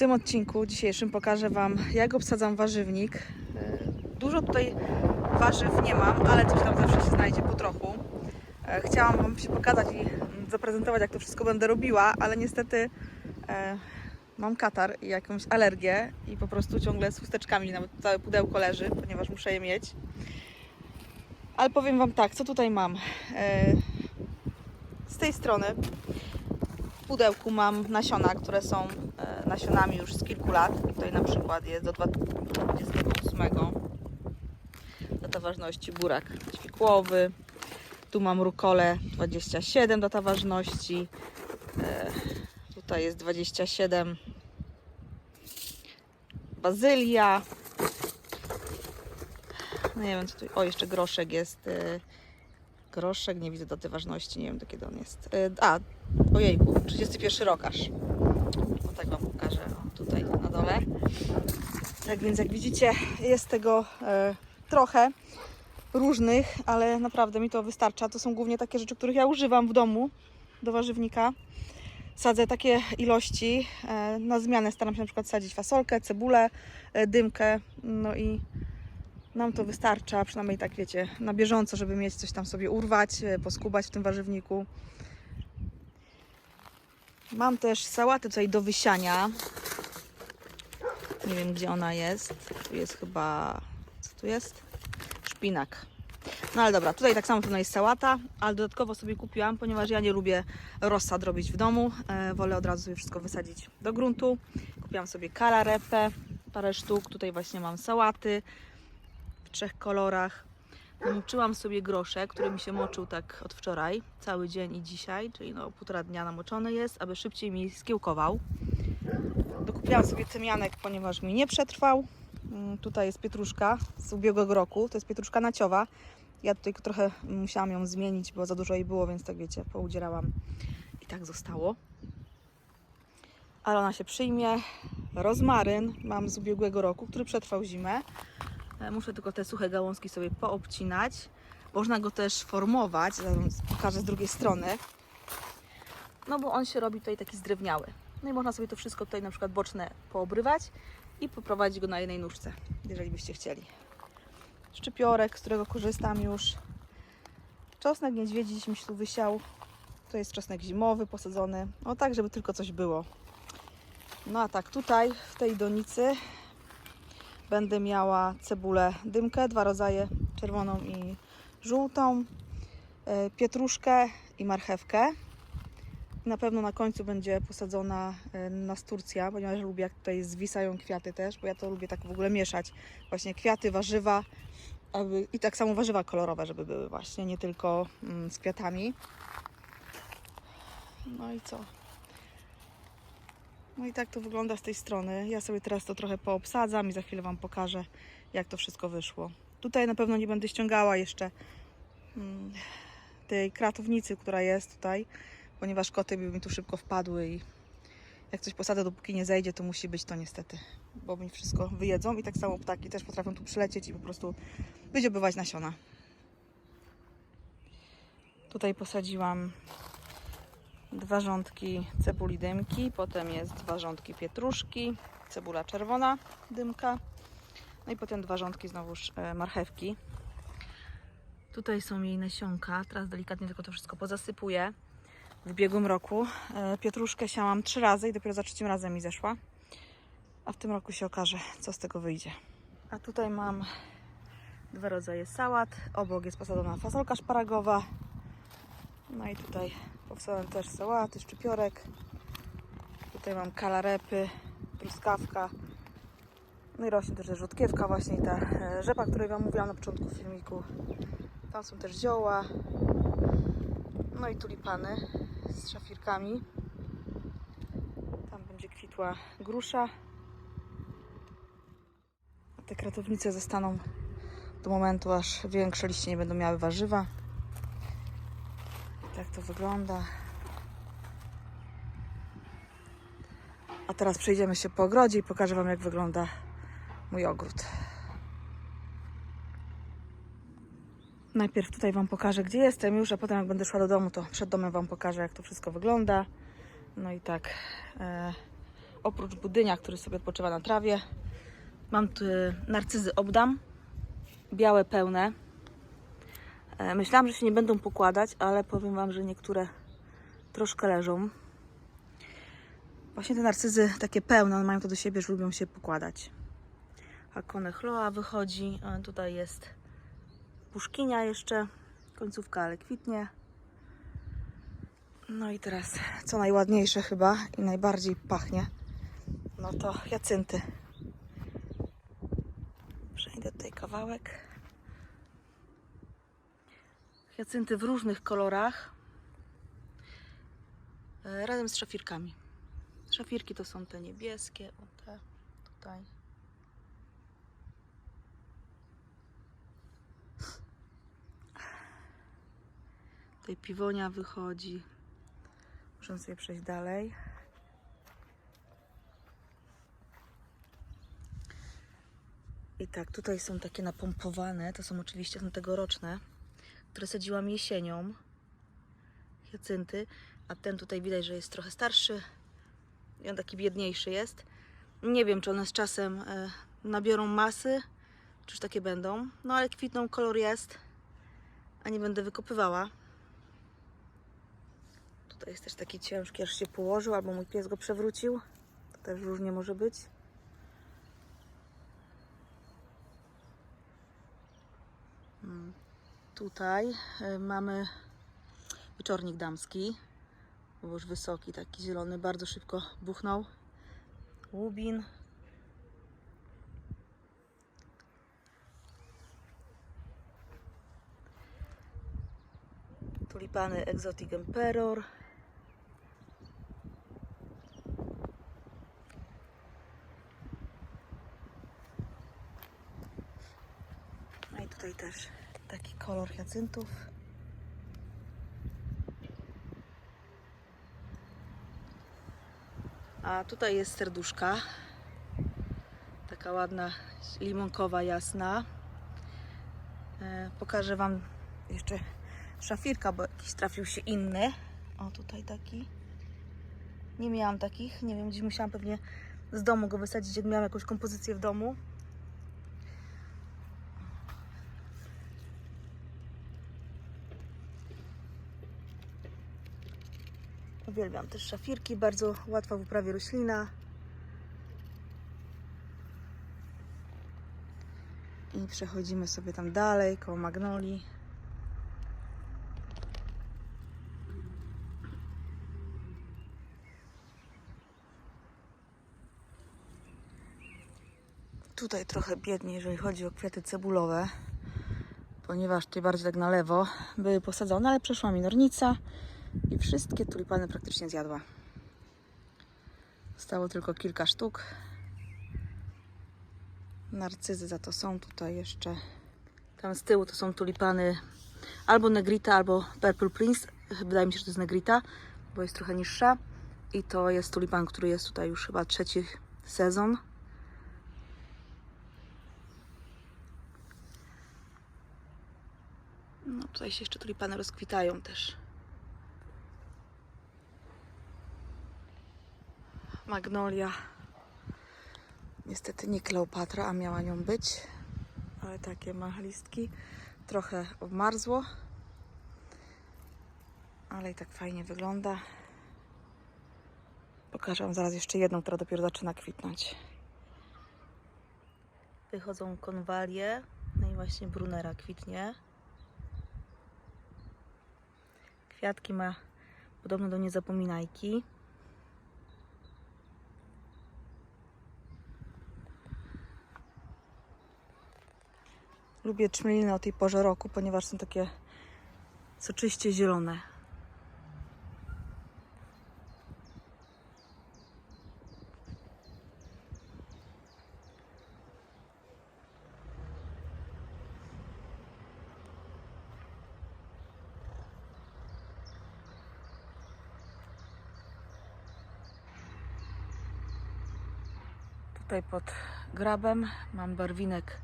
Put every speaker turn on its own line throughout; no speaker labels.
W tym odcinku dzisiejszym pokażę Wam, jak obsadzam warzywnik. E, Dużo tutaj warzyw nie mam, ale coś tam zawsze się znajdzie po trochu. E, Chciałam Wam się pokazać i zaprezentować, jak to wszystko będę robiła, ale niestety e, mam katar i jakąś alergię i po prostu ciągle z chusteczkami, nawet całe pudełko leży, ponieważ muszę je mieć. Ale powiem Wam tak, co tutaj mam. E, Z tej strony w pudełku mam nasiona, które są nasionami już z kilku lat. Tutaj na przykład jest do 28 data ważności burak ćwikłowy. Tu mam rukolę 27 data ważności. E, Tutaj jest 27 bazylia. No nie wiem co tu. O, jeszcze groszek jest. e, Groszek, nie widzę daty ważności, nie wiem do kiedy on jest. E, A, ojejku, 31 rok aż. O tak Wam pokażę o, Tak więc jak widzicie jest tego e, trochę różnych, ale naprawdę mi to wystarcza. To są głównie takie rzeczy, których ja używam w domu do warzywnika. Sadzę takie ilości. e, Na zmianę staram się na przykład sadzić fasolkę, cebulę, e, dymkę. No i nam to wystarcza, przynajmniej tak wiecie, na bieżąco, żeby mieć coś tam sobie urwać, e, poskubać w tym warzywniku. Mam też sałatę tutaj do wysiania. Nie wiem, gdzie ona jest. Tu jest chyba... Co tu jest? Szpinak. No ale dobra, tutaj tak samo pewno jest sałata, ale dodatkowo sobie kupiłam, ponieważ ja nie lubię rozsad robić w domu. E, wolę od razu sobie wszystko wysadzić do gruntu. Kupiłam sobie kalarepę, parę sztuk. Tutaj właśnie mam sałaty w trzech kolorach. Namoczyłam sobie groszek, który mi się moczył tak od wczoraj, cały dzień i dzisiaj, czyli no półtora dnia namoczony jest, aby szybciej mi skiełkował. Dokupiłam sobie tymianek, ponieważ mi nie przetrwał. Mm, Tutaj jest pietruszka z ubiegłego roku, to jest pietruszka naciowa. Ja tutaj trochę musiałam ją zmienić, bo za dużo jej było, więc tak wiecie, poudzierałam i tak zostało. Ale ona się przyjmie. Rozmaryn mam z ubiegłego roku, który przetrwał zimę. E, Muszę tylko te suche gałązki sobie poobcinać. Można go też formować, pokażę z drugiej strony. No bo on się robi tutaj taki zdrewniały. No i można sobie to wszystko tutaj na przykład boczne poobrywać i poprowadzić go na jednej nóżce, jeżeli byście chcieli. Szczypiorek, z którego korzystam już. Czosnek niedźwiedzi dziś mi się tu wysiał. To jest czosnek zimowy, posadzony. No tak, żeby tylko coś było. No a tak, tutaj w tej donicy będę miała cebulę dymkę, dwa rodzaje, czerwoną i żółtą, e, pietruszkę i marchewkę. Na pewno na końcu będzie posadzona e, nasturcja, ponieważ lubię jak tutaj zwisają kwiaty też, bo ja to lubię tak w ogóle mieszać. Właśnie kwiaty, warzywa aby, i tak samo warzywa kolorowe, żeby były właśnie, nie tylko mm, z kwiatami. No i co? No i tak to wygląda z tej strony. Ja sobie teraz to trochę poobsadzam i za chwilę Wam pokażę, jak to wszystko wyszło. Tutaj na pewno nie będę ściągała jeszcze mm, tej kratownicy, która jest tutaj, ponieważ koty by mi tu szybko wpadły i jak coś posadzę, dopóki nie zejdzie, to musi być to niestety, bo mi wszystko wyjedzą i tak samo ptaki też potrafią tu przylecieć i po prostu wydziobywać nasiona. Tutaj posadziłam dwa rządki cebuli dymki, potem jest dwa rządki pietruszki, cebula czerwona dymka, no i potem dwa rządki znowuż e, marchewki. Tutaj są jej nasionka, teraz delikatnie tylko to wszystko pozasypuję. W ubiegłym roku e, pietruszkę siałam trzy razy i dopiero za trzecim razem mi zeszła. A w tym roku się okaże, co z tego wyjdzie. A tutaj mam dwa rodzaje sałat. Obok jest posadzona fasolka szparagowa. No i tutaj powstałem też sałaty, szczypiorek. Tutaj mam kalarepy, truskawka. No i rośnie też rzutkiewka, właśnie i ta e, rzepa, o której Wam mówiłam na początku filmiku. Tam są też zioła. No i tulipany z szafirkami. Tam będzie kwitła grusza. A te kratownice zostaną do momentu, aż większe liście nie będą miały warzywa. Tak to wygląda. A teraz przejdziemy się po ogrodzie i pokażę Wam, jak wygląda mój ogród. Najpierw tutaj Wam pokażę, gdzie jestem już, a potem jak będę szła do domu, to przed domem Wam pokażę, jak to wszystko wygląda. No i tak, e, oprócz budynia, który sobie odpoczywa na trawie. Mam tu narcyzy obdam, białe pełne. E, Myślałam, że się nie będą pokładać, ale powiem Wam, że niektóre troszkę leżą. Właśnie te narcyzy takie pełne, mają to do siebie, że lubią się pokładać. Hakone chloa wychodzi, tutaj jest puszkinia jeszcze, końcówka, ale kwitnie. No i teraz, co najładniejsze chyba i najbardziej pachnie, no to jacynty. Przejdę tutaj kawałek. Jacynty w różnych kolorach, e, razem z szafirkami. Szafirki to są te niebieskie, o te tutaj. Tutaj piwonia wychodzi. Muszę sobie przejść dalej. I tak, tutaj są takie napompowane. To są oczywiście są tegoroczne, które sadziłam jesienią. Hiacynty. A ten tutaj widać, że jest trochę starszy. I on taki biedniejszy jest. Nie wiem, czy one z czasem e, nabiorą masy, czy już takie będą. No ale kwitną, kolor jest. A nie będę wykopywała. Tutaj jest też taki ciężki, aż się położył, albo mój pies go przewrócił. To też różnie może być. Mm, Tutaj y, mamy wieczornik damski. Był już wysoki, taki zielony, bardzo szybko buchnął. Łubin. Tulipany Exotic Emperor. No i tutaj też taki kolor hiacyntów. A tutaj jest serduszka. Taka ładna, limonkowa, jasna. E, pokażę Wam jeszcze szafirka, bo jakiś trafił się inny. O, tutaj taki. Nie miałam takich. Nie wiem, gdzieś musiałam pewnie z domu go wysadzić, jak miałam jakąś kompozycję w domu. Uwielbiam też szafirki, bardzo łatwa w uprawie roślina. I przechodzimy sobie tam dalej, koło magnolii. Tutaj trochę biedniej, jeżeli chodzi o kwiaty cebulowe, ponieważ tutaj bardziej tak na lewo były posadzone, ale przeszła mi nornica i wszystkie tulipany praktycznie zjadła. Zostało tylko kilka sztuk. Narcyzy za to są tutaj jeszcze. Tam z tyłu to są tulipany albo Negrita, albo Purple Prince. Wydaje mi się, że to jest Negrita, bo jest trochę niższa. I to jest tulipan, który jest tutaj już chyba trzeci sezon. No tutaj się jeszcze tulipany rozkwitają też. Magnolia. Niestety nie Kleopatra, a miała nią być. Ale takie ma listki. Trochę obmarzło. Ale i tak fajnie wygląda. Pokażę Wam zaraz jeszcze jedną, która dopiero zaczyna kwitnąć. Wychodzą konwalie. No i właśnie brunera kwitnie. Kwiatki ma podobno do niezapominajki. Lubię czmeliny o tej porze roku, ponieważ są takie soczyście zielone. Tutaj pod grabem mam barwinek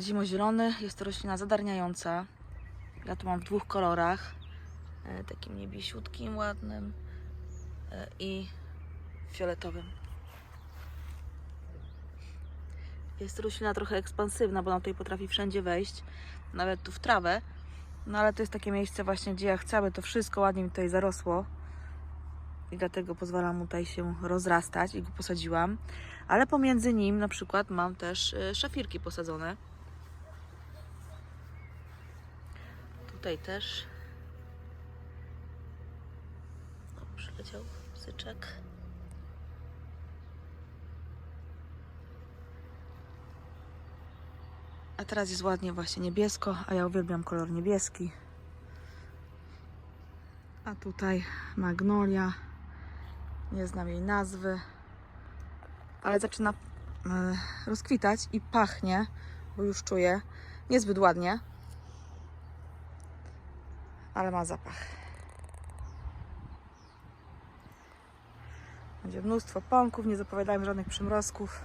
zimozielony. Jest to roślina zadarniająca. Ja tu mam w dwóch kolorach. E, Takim niebiesiutkim, ładnym e, i fioletowym. Jest roślina trochę ekspansywna, bo ona tutaj potrafi wszędzie wejść, nawet tu w trawę. No ale to jest takie miejsce właśnie, gdzie ja chcę, aby to wszystko ładnie mi tutaj zarosło. I dlatego pozwalam mu tutaj się rozrastać i go posadziłam. Ale pomiędzy nim na przykład mam też y, szafirki posadzone. Tutaj też. O, przyleciał syczek. A teraz jest ładnie właśnie niebiesko, a ja uwielbiam kolor niebieski. A tutaj magnolia. Nie znam jej nazwy. Ale zaczyna e, rozkwitać i pachnie, bo już czuję. Niezbyt ładnie. Ale ma zapach. Będzie mnóstwo pąków, nie zapowiadają żadnych przymrozków.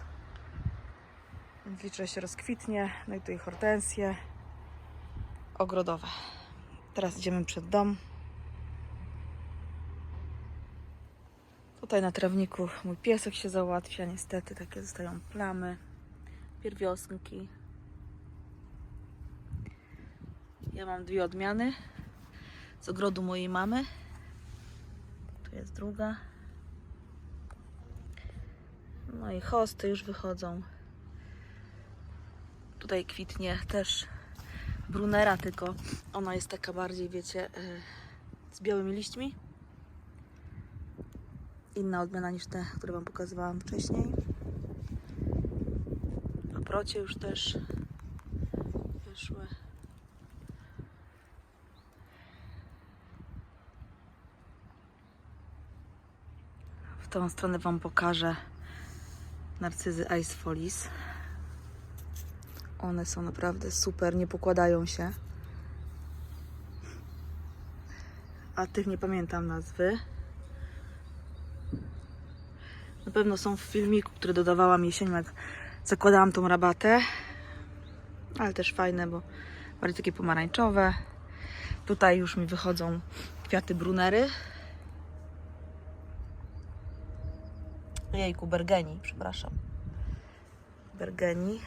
Liczę, się rozkwitnie. No i tutaj hortensje ogrodowe. Teraz idziemy przed dom. Tutaj na trawniku mój piesek się załatwia. Niestety takie zostają plamy, pierwiosnki. Ja mam dwie odmiany z ogrodu mojej mamy. Tu jest druga. No i hosty już wychodzą. Tutaj kwitnie też brunera, tylko ona jest taka bardziej, wiecie, y, z białymi liśćmi. Inna odmiana niż te, które Wam pokazywałam wcześniej. Paprocie już też wyszły. W tą stronę Wam pokażę narcyzy Ice Folies. One są naprawdę super, nie pokładają się. A tych nie pamiętam nazwy. Na pewno są w filmiku, który dodawałam jesienią, jak zakładałam tą rabatę. Ale też fajne, bo bardziej takie pomarańczowe. Tutaj już mi wychodzą kwiaty brunery. Jejku, bergeni, przepraszam. Bergeni.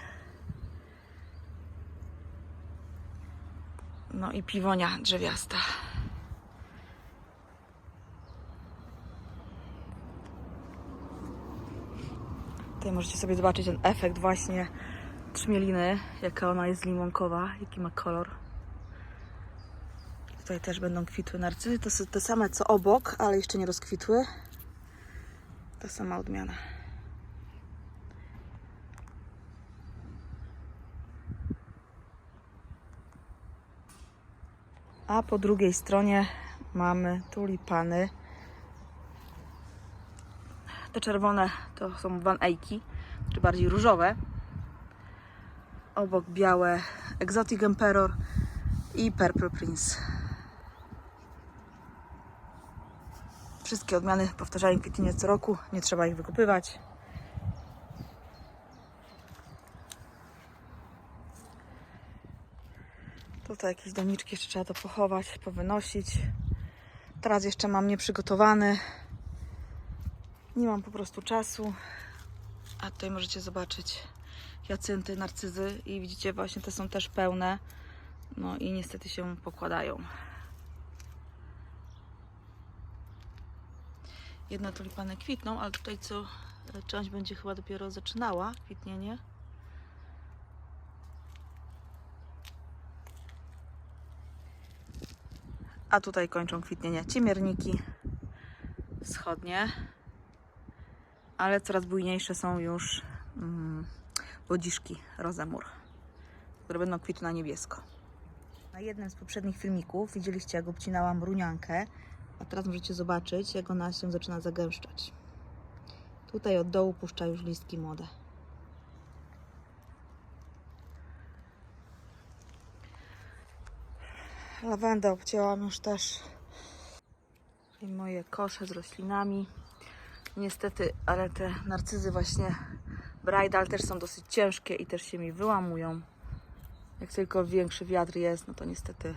No i piwonia drzewiasta. Tutaj możecie sobie zobaczyć ten efekt właśnie trzmieliny, jaka ona jest limonkowa, jaki ma kolor. Tutaj też będą kwitły narcyzy. To są te same co obok, ale jeszcze nie rozkwitły. Ta sama odmiana. A po drugiej stronie mamy tulipany. Te czerwone to są Van Eycki, czy bardziej różowe. Obok białe Exotic Emperor i Purple Prince. Wszystkie odmiany powtarzają kwitnienie co roku, nie trzeba ich wykupywać. Tutaj jakieś doniczki jeszcze trzeba to pochować, powynosić. Teraz jeszcze mam nieprzygotowany. Nie mam po prostu czasu. A tutaj możecie zobaczyć jacynty, narcyzy i widzicie właśnie te są też pełne. No i niestety się pokładają. Jedne tulipany kwitną, ale tutaj co e, część będzie chyba dopiero zaczynała kwitnienie. A tutaj kończą kwitnienie ciemierniki wschodnie. Ale coraz bujniejsze są już mm, wodziszki rozemur, które będą kwitły na niebiesko. Na jednym z poprzednich filmików widzieliście, jak obcinałam runiankę, a teraz możecie zobaczyć, jak ona się zaczyna zagęszczać. Tutaj od dołu puszcza już listki młode. Lawendę obcięłam już też. I moje kosze z roślinami. Niestety, ale te narcyzy właśnie bridal też są dosyć ciężkie i też się mi wyłamują. Jak tylko większy wiatr jest, no to niestety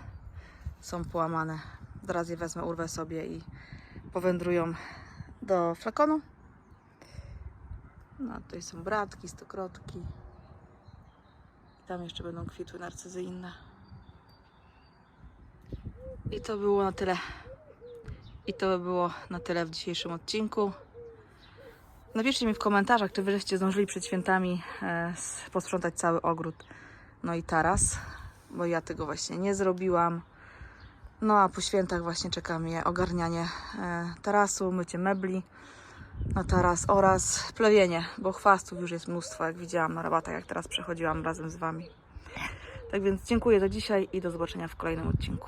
są połamane. Teraz je wezmę, urwę sobie i powędrują do flakonu No, tutaj są bratki, stokrotki. I tam jeszcze będą kwitły narcyzy inne. I to było na tyle. I to by było na tyle w dzisiejszym odcinku. Napiszcie mi w komentarzach, czy wy żeście zdążyli przed świętami e, posprzątać cały ogród, no i taras, bo ja tego właśnie nie zrobiłam. No a po świętach właśnie czeka mnie ogarnianie e, tarasu, mycie mebli na taras oraz plewienie, bo chwastów już jest mnóstwo, jak widziałam na rabatach, jak teraz przechodziłam razem z Wami. Tak więc dziękuję za dzisiaj i do zobaczenia w kolejnym odcinku.